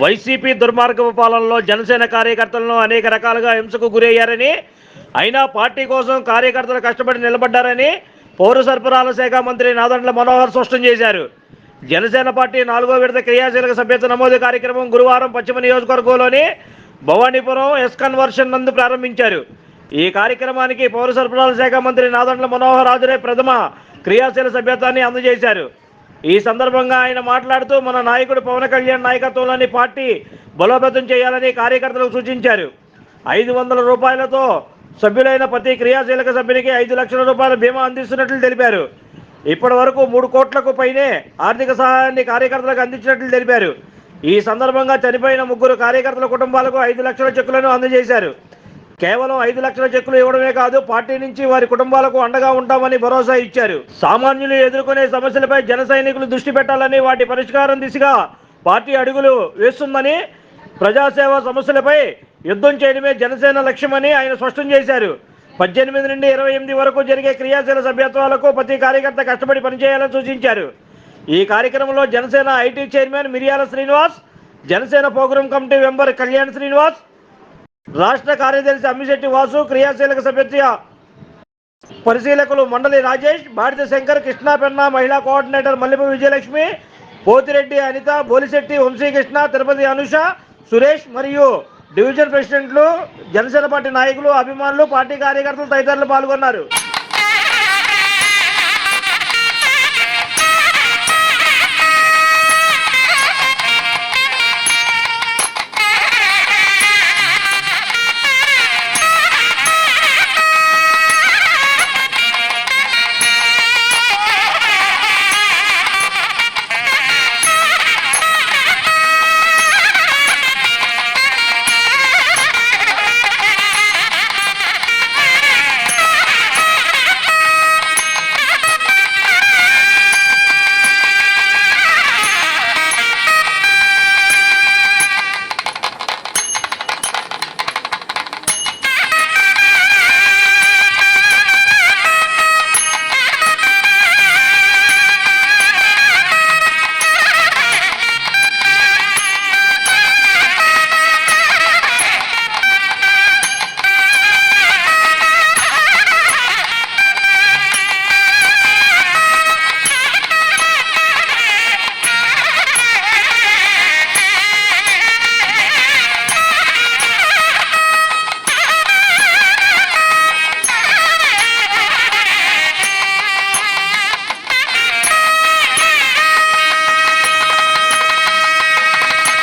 YCP దుర్మార్గపు పాలనలో జనసేన కార్యకర్తలను అనేక రకాలుగా హింసకు గురయ్యారని అయినా పార్టీ కోసం కార్యకర్తలు కష్టపడి నిలబడ్డారని పౌర సరఫరాల శాఖ మంత్రి నాదండ్ల మనోహర్ స్పష్టం చేశారు. జనసేన పార్టీ నాలుగో విడత క్రియాశీలక సభ్యత నమోదు కార్యక్రమం గురువారం పశ్చిమ నియోజకవర్గంలోని భవానీపురం ఎస్ కన్వర్షన్ నందు ప్రారంభించారు. ఈ కార్యక్రమానికి పౌర సరఫరాల శాఖ మంత్రి నాదండ్ల మనోహర్ హాజరై ప్రథమ క్రియాశీల సభ్యత్వాన్ని అందజేశారు. ఈ సందర్భంగా ఆయన మాట్లాడుతూ మన నాయకుడు పవన్ కళ్యాణ్ నాయకత్వంలోని పార్టీ బలోపేతం చేయాలని కార్యకర్తలకు సూచించారు. ఐదు వందల రూపాయలతో సభ్యులైన ప్రతి క్రియాశీలక సభ్యునికి ఐదు లక్షల రూపాయల బీమా అందిస్తున్నట్లు తెలిపారు. ఇప్పటి వరకు మూడు కోట్లకు పైనే ఆర్థిక సహాయాన్ని కార్యకర్తలకు అందించినట్లు తెలిపారు. ఈ సందర్భంగా చనిపోయిన ముగ్గురు కార్యకర్తల కుటుంబాలకు ఐదు లక్షల చెక్కులను అందజేశారు. కేవలం ఐదు లక్షల చెక్కులు ఇవ్వడమే కాదు పార్టీ నుంచి వారి కుటుంబాలకు అండగా ఉంటామని భరోసా ఇచ్చారు. సామాన్యులు ఎదుర్కొనే సమస్యలపై జన సైనికులు దృష్టి పెట్టాలని వాటి పరిష్కారం దిశగా పార్టీ అడుగులు వేస్తుందని ప్రజాసేవ సమస్యలపై యుద్ధం చేయడమే జనసేన లక్ష్యమని ఆయన స్పష్టం చేశారు. పద్దెనిమిది నుండి ఇరవై ఎనిమిది వరకు జరిగే క్రియాశీల సభ్యత్వాలకు ప్రతి కార్యకర్త కష్టపడి పనిచేయాలని సూచించారు. ఈ కార్యక్రమంలో Janasena IT chairman Miriyala Srinivas Janasena programme committee member Kalyan Srinivas రాష్ట్ర కార్యదర్శి అమ్మిశెట్టి వాసు క్రియాశీలక సభ్యత్వ పరిశీలకులు మండలి రాజేష్ భారతి శంకర్ కృష్ణాపెన్న మహిళా కోఆర్డినేటర్ మల్లెపు విజయలక్ష్మి పోతిరెడ్డి అనిత బోలిశెట్టి వంశీకృష్ణ తిరుపతి అనుష సురేష్ మరియు డివిజన్ ప్రెసిడెంట్లు జనసేన పార్టీ నాయకులు అభిమానులు పార్టీ కార్యకర్తలు తదితరులు పాల్గొన్నారు.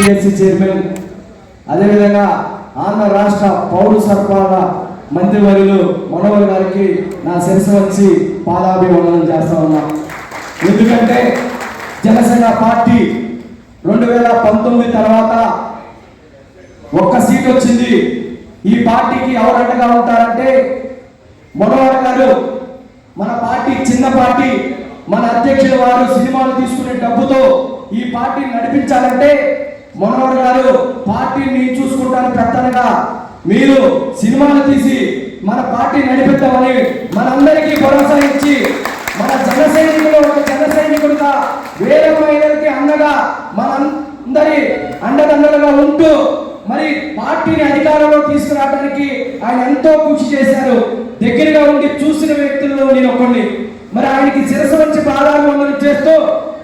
టిఎస్సి చైర్మన్ అదేవిధంగా ఆంధ్ర రాష్ట్ర పౌర సరఫరాల మంత్రివర్యులు మనోహర్ గారికి నా శిరస్సు వచ్చి పాదాభివందనం చేస్తా ఉన్నా. ఎందుకంటే జనసేన పార్టీ రెండు వేల పంతొమ్మిది తర్వాత ఒక్క సీట్ వచ్చింది. ఈ పార్టీకి ఎవరంటగా ఉంటారంటే మనోహర్ గారు. మన పార్టీ చిన్న పార్టీ. మన అధ్యక్షుల వారు సినిమాలు తీసుకునే డబ్బుతో ఈ పార్టీని నడిపించాలంటే మనోహర్ గారు పార్టీని చూసుకుంటాను పెద్దనగా మీరు సినిమాలు తీసి మన పార్టీ నడిపిద్దామని మనందరికీ భరోసా ఇచ్చి మన జన సైనికులు ఒక జన సైనికుడుగా వేరే మహిళలకి అండగా మనందరి అండదండలుగా ఉంటూ మరి పార్టీని అధికారంలో తీసుకురావడానికి ఆయన ఎంతో కృషి చేశారు. దగ్గరగా ఉండి చూసిన వ్యక్తుల్లో నేను ఒకడిని మరి ఆయనకి శిరస వచ్చి పాదాభివందనం చేస్తూ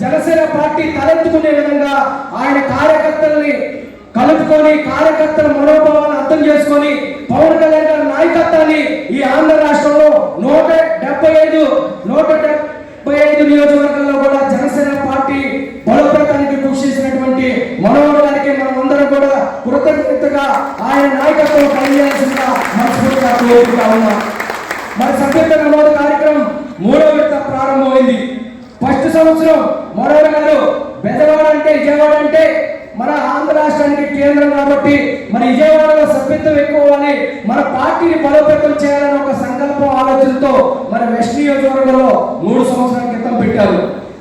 జనసేన పార్టీ తలెత్తుకునే విధంగా ఆయన కార్యకర్తల్ని కలుపుకొని కార్యకర్తల మనోభావాన్ని అర్థం చేసుకొని పవన్ కళ్యాణ్ గారి నాయకత్వాన్ని ఈ ఆంధ్ర రాష్ట్రంలో నూట డెబ్బై ఐదు నూట డెబ్బై ఐదు నియోజకవర్గాల్లో కూడా జనసేన పార్టీ బలోపేతానికి కృషి చేసినటువంటి మనోహర్ గారికి మనం అందరం కూడా కృతజ్ఞతగా ఆయన నాయకత్వం కలిగేయాల్సిందిగా మనస్ఫూర్తిగా కోరుకుంటా ఉన్నాం మరి సభ్యత్వ నమోదు కార్యక్రమం మూడో విడత ప్రారంభమైంది ఫస్ట్ సంవత్సరం మనోహర్ గారు బెజవాడ అంటే విజయవాడ అంటే మన ఆంధ్ర రాష్ట్రానికి కేంద్రం కాబట్టి మరి విజయవాడలో సభ్యత్వం ఎక్కువ అవ్వాలి మన పార్టీని బలోపేతం చేయాలని ఒక సంకల్పం ఆలోచనతో మన వెస్ట్ నియోజకవర్గంలో మూడు సంవత్సరాల క్రితం పెట్టారు.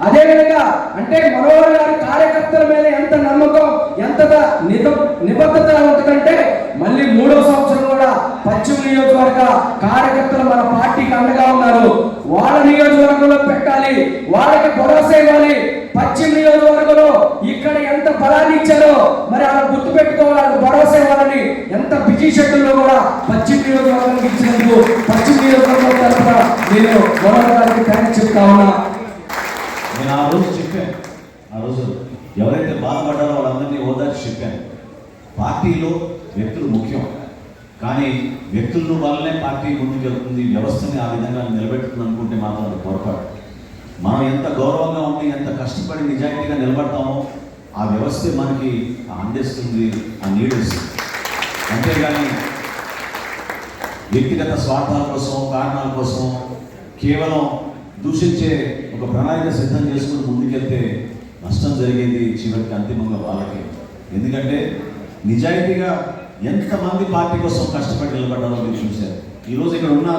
అదేవిధంగా అంటే మనోహర్ గారి కార్యకర్తల మీద ఎంత నమ్మకం ఎంత నిబ నిబద్ధత ఉంటుందంటే మళ్ళీ మూడో సంవత్సరం కూడా పశ్చిమ నియోజకవర్గ కార్యకర్తలు మన పార్టీకి అండగా ఉన్నారు. వాళ్ళ నియోజకవర్గంలో పెట్టాలి వాళ్ళ భరోసా ఇవ్వాలి పశ్చిమ నియోజకవర్గంలో ఇక్కడ ఎంత బలాన్ని ఇచ్చారో మరి అలా గుర్తు పెట్టుకోవాలి భరోసా ఇవ్వాలని ఎంత కూడా పశ్చిమ నియోజకవర్గానికి ఇచ్చినందుకు పశ్చిమ నియోజకవర్గం తరఫున నేను మనోహర్ గారికి థ్యాంక్స్ చెప్తా ఉన్నా. నేను ఆ రోజు చెప్పాను ఆ రోజు ఎవరైతే బాధపడ్డారో వాళ్ళందరినీ ఓదార్చి చెప్పాను. పార్టీలో వ్యక్తులు ముఖ్యం కానీ వ్యక్తుల వల్లనే పార్టీ ముందుకు వెళ్తుంది వ్యవస్థని ఆ విధంగా నిలబెట్టుతుంది అనుకుంటే మాత్రం అది పొరపాటు. మనం ఎంత గౌరవంగా ఉండి ఎంత కష్టపడి నిజాయితీగా నిలబడతామో ఆ వ్యవస్థ మనకి అందిస్తుంది ఆ నీడిస్తుంది. అంతేగాని వ్యక్తిగత స్వార్థాల కోసం కారణాల కోసం కేవలం దూషించే ఒక ప్రణాళిక సిద్ధం చేసుకుని ముందుకెళ్తే నష్టం జరిగేది చివరికి అంతిమంగా వాళ్ళకి. ఎందుకంటే నిజాయితీగా ఎంతమంది పార్టీ కోసం కష్టపడి నిలబడ్డారో మీరు చూశారు. ఈరోజు ఇక్కడ ఉన్న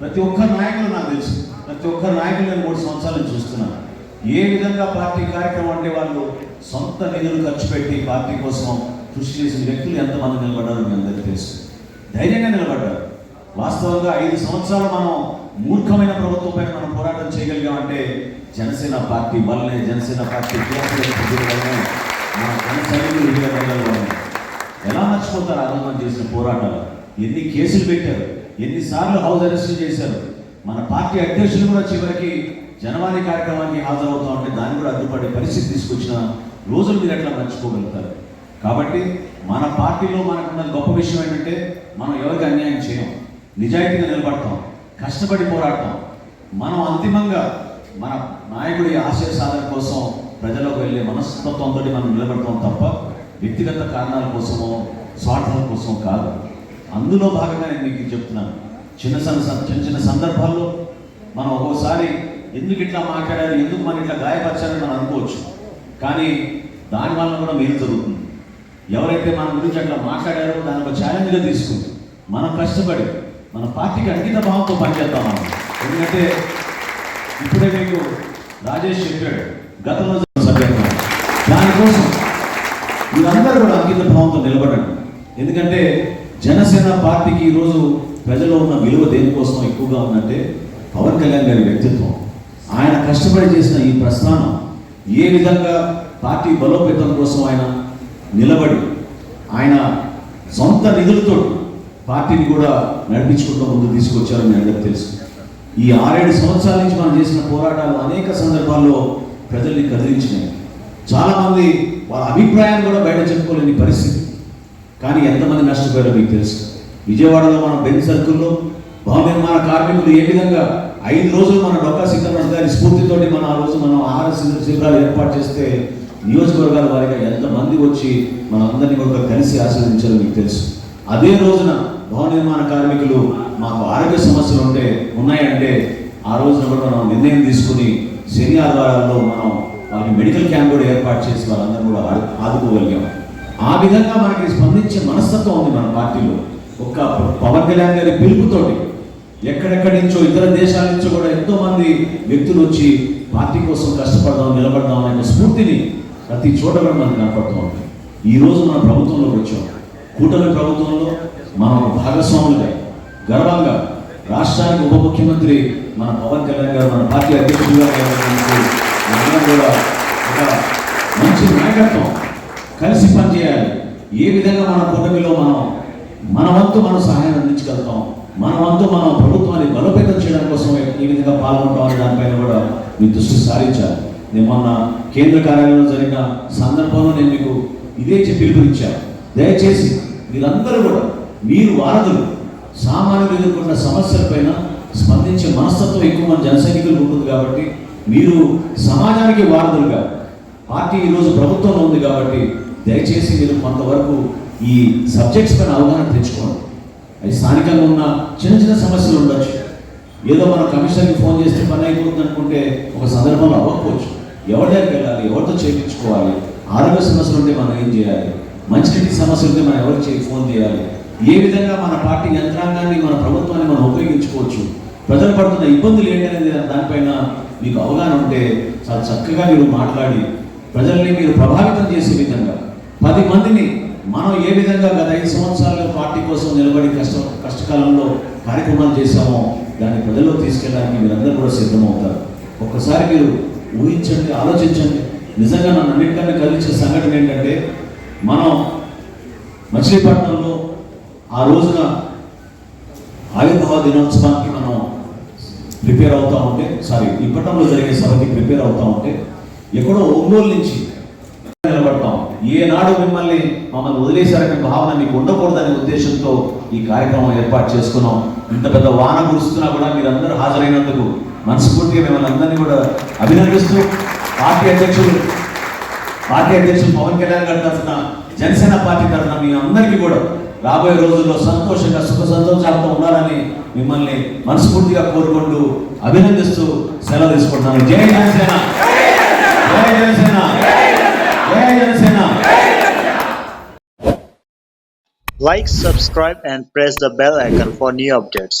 ప్రతి ఒక్క నాయకులు నాకు తెలుసు. ప్రతి ఒక్క నాయకులు నేను మూడు సంవత్సరాలు చూస్తున్నాను ఏ విధంగా పార్టీ కార్యక్రమం అంటే వాళ్ళు సొంత నిధులు ఖర్చు పెట్టి పార్టీ కోసం కృషి చేసిన వ్యక్తులు ఎంతమంది నిలబడ్డారో మీ అందరికీ తెలుసు. ధైర్యంగా నిలబడ్డారు. వాస్తవంగా ఐదు సంవత్సరాలు మనం మూర్ఖమైన ప్రభుత్వం పైన మనం పోరాటం చేయగలిగామంటే జనసేన పార్టీ వల్లనే జనసేన పార్టీ వల్లనే మన జన సైనికులు ఎలా మర్చిపోతారు ఆ రోజు చేసిన పోరాటాలు? ఎన్ని కేసులు పెట్టారు? ఎన్నిసార్లు హౌస్ అరెస్ట్ చేశారు? మన పార్టీ అధ్యక్షులు కూడా చివరికి జనవాణి కార్యక్రమానికి హాజరవుతా ఉంటే దాన్ని కూడా అడ్డుపడే పరిస్థితి తీసుకొచ్చిన రోజులు మీరు ఎట్లా మర్చిపోగలుగుతారు? కాబట్టి మన పార్టీలో మనకున్న గొప్ప విషయం ఏంటంటే మనం ఎవరికి అన్యాయం చేయం నిజాయితీగా నిలబడతాం. కష్టపడి పోరాడతాం. మనం అంతిమంగా మన నాయకుడి ఆశయ సాధన కోసం ప్రజలకు వెళ్ళే మనస్తత్వంతో మనం నిలబడతాం తప్ప వ్యక్తిగత కారణాల కోసమో స్వార్థాల కోసం కాదు. అందులో భాగంగా నేను మీకు చెప్తున్నాను. చిన్న చిన్న చిన్న చిన్న సందర్భాల్లో మనం ఒక్కోసారి ఎందుకు ఇట్లా మాట్లాడారు ఎందుకు మనం ఇట్లా గాయపరచాలని మనం అనుకోవచ్చు. కానీ దానివల్ల కూడా మేలు జరుగుతుంది. ఎవరైతే మన గురించి అట్లా మాట్లాడారో దాని ఒక ఛాలెంజ్గా తీసుకుంది. మనం కష్టపడి మన పార్టీకి అంకిత భావంతో పనిచేద్దాం మనం ఎందుకంటే ఇప్పుడే మీకు రాజేష్ చెప్పాడు గతంలో సభ్యత్వం. దానికోసం మీరందరూ కూడా అంకిత భావంతో నిలబడండి. ఎందుకంటే జనసేన పార్టీకి ఈరోజు ప్రజల్లో ఉన్న విలువ దేనికోసం ఎక్కువగా ఉందంటే పవన్ కళ్యాణ్ గారి వ్యక్తిత్వం. ఆయన కష్టపడి చేసిన ఈ ప్రస్థానం ఏ విధంగా పార్టీ బలోపేతం కోసం ఆయన నిలబడి ఆయన సొంత నిధులతో పార్టీని కూడా నడిపించుకుంటూ ముందు తీసుకొచ్చారని మీ తెలుసు. ఈ ఆరేడు సంవత్సరాల నుంచి మనం చేసిన పోరాటాలు అనేక సందర్భాల్లో ప్రజల్ని కదిలించినాయి. చాలామంది వాళ్ళ అభిప్రాయాన్ని కూడా బయట చెప్పుకోలేని పరిస్థితి. కానీ ఎంతమంది నష్టపోయారో మీకు తెలుసు. విజయవాడలో మన బెన్ సర్కిల్లో భవన నిర్మాణ కార్మికులు ఏ విధంగా ఐదు రోజులు మన డొక్కా సిద్ధరాజు గారి స్ఫూర్తితోటి మనం ఆ రోజు మనం ఆహార శిబిరాలు ఏర్పాటు చేస్తే నియోజకవర్గాల వారిగా ఎంతమంది వచ్చి మనందరినీ కూడా కలిసి ఆశీర్వదించారో మీకు తెలుసు. అదే రోజున భవన నిర్మాణ కార్మికులు మాకు ఆరోగ్య సమస్యలు ఉంటే ఉన్నాయంటే ఆ రోజున కూడా మనం నిర్ణయం తీసుకుని శని ఆదివారాల్లో మనం వాళ్ళకి మెడికల్ క్యాంప్ కూడా ఏర్పాటు చేసి వాళ్ళందరూ కూడా ఆదుకోగలిగాం. ఆ విధంగా మనకి స్పందించే మనస్తత్వం ఉంది మన పార్టీలో. ఒక్క పవన్ కళ్యాణ్ గారి పిలుపుతోటి ఎక్కడెక్కడి నుంచో ఇతర దేశాల నుంచో కూడా ఎంతో మంది వ్యక్తులు వచ్చి పార్టీ కోసం కష్టపడదాం నిలబడదాం అనే స్ఫూర్తిని ప్రతి చోట కూడా మనకు కనపడుతూ ఉంటాయి ఈరోజు మన ప్రభుత్వంలోకి వచ్చాం. కూటమి ప్రభుత్వంలో మనం భాగస్వాములుగా గర్వంగా రాష్ట్రానికి ఉప ముఖ్యమంత్రి మన పవన్ కళ్యాణ్ గారు మన పార్టీ అధ్యక్షులుగా కూడా ఒక మంచి నాయకత్వం కలిసి పనిచేయాలి. ఏ విధంగా మన కూటమిలో మనం మన వంతు మనం సహాయం అందించగలుగుతాం మన వంతు మనం ప్రభుత్వాన్ని బలోపేతం చేయడం కోసం ఏ విధంగా పాల్గొంటాం అనే దానిపైన కూడా మీ దృష్టి సారించాలి. మొన్న కేంద్ర కార్యాలయంలో జరిగిన సందర్భంలో నేను మీకు ఇదే చెప్పి పిలుపునిచ్చాను. దయచేసి మీరందరూ కూడా మీరు వారధులు సామాన్యులు ఎదుర్కొన్న సమస్యలపైన స్పందించే మనస్తత్వం ఎక్కువ మన జనసైనికులకు ఉంటుంది కాబట్టి మీరు సమాజానికి వారధులుగా పార్టీ ఈరోజు ప్రభుత్వంలో ఉంది కాబట్టి దయచేసి మీరు కొంతవరకు ఈ సబ్జెక్ట్స్ పైన అవగాహన తెచ్చుకోండి. అది స్థానికంగా ఉన్న చిన్న చిన్న సమస్యలు ఉండొచ్చు. ఏదో మనం కమిషనర్కి ఫోన్ చేస్తే పని అయిపోతుంది అనుకుంటే ఒక సందర్భంలో అవ్వకపోవచ్చు. ఎవరి దగ్గరికి వెళ్ళాలి ఎవరితో చేయించుకోవాలి? ఆరోగ్య సమస్యలు ఉంటే మనం ఏం చేయాలి? మంచినీటి సమస్యలు ఉంటే మనం ఎవరికి చేయి ఫోన్ చేయాలి? ఏ విధంగా మన పార్టీ యంత్రాంగాన్ని మన ప్రభుత్వాన్ని మనం ఉపయోగించుకోవచ్చు? ప్రజలు పడుతున్న ఇబ్బందులు ఏంటనేది దానిపైన మీకు అవగాహన ఉంటే చాలా చక్కగా మీరు మాట్లాడి ప్రజల్ని మీరు ప్రభావితం చేసే విధంగా పది మందిని మనం ఏ విధంగా గత ఐదు సంవత్సరాలు పార్టీ కోసం నిలబడి కష్ట కష్టకాలంలో కార్యక్రమాలు చేశామో దాన్ని ప్రజల్లో తీసుకెళ్ళడానికి మీరందరూ కూడా సిద్ధమవుతారు. ఒక్కసారి మీరు ఊహించండి ఆలోచించండి. నిజంగా నన్ను అన్నిటికన్నా కలిగించే సంఘటన ఏంటంటే మనం మచిలీపట్నంలో ఆ రోజున ఆవిర్భావ దినోత్సవానికి మనం ప్రిపేర్ అవుతా ఉంటే సారీ ఇప్పటంలో జరిగే సభకి ప్రిపేర్ అవుతా ఉంటే ఎక్కడో ఒంగోలు నుంచి నిలబడతాం ఏనాడు మిమ్మల్ని మమ్మల్ని వదిలేశారనే భావన మీకు ఉండకూడదనే ఉద్దేశంతో ఈ కార్యక్రమం ఏర్పాటు చేసుకున్నాం. ఇంత పెద్ద వాన కురుస్తున్నా కూడా మీరందరూ హాజరైనందుకు మనస్ఫూర్తిగా మిమ్మల్ని అందరినీ కూడా అభినందిస్తూ పార్టీ అధ్యక్షుడు పార్టీ అధ్యక్షుడు పవన్ కళ్యాణ్ గారి తరఫున జనసేన పార్టీ తరఫున మీ అందరికీ కూడా రాబోయే రోజుల్లో సంతోషంగా సుఖ సంతోషాలతో ఉండాలని మిమ్మల్ని మనస్ఫూర్తిగా కోరుకుంటూ అభినందిస్తూ సెలవు తీసుకుంటున్నాను. జై జనసేన! జై జనసేన! జై Janasena! Like, subscribe, and press the bell icon for new updates.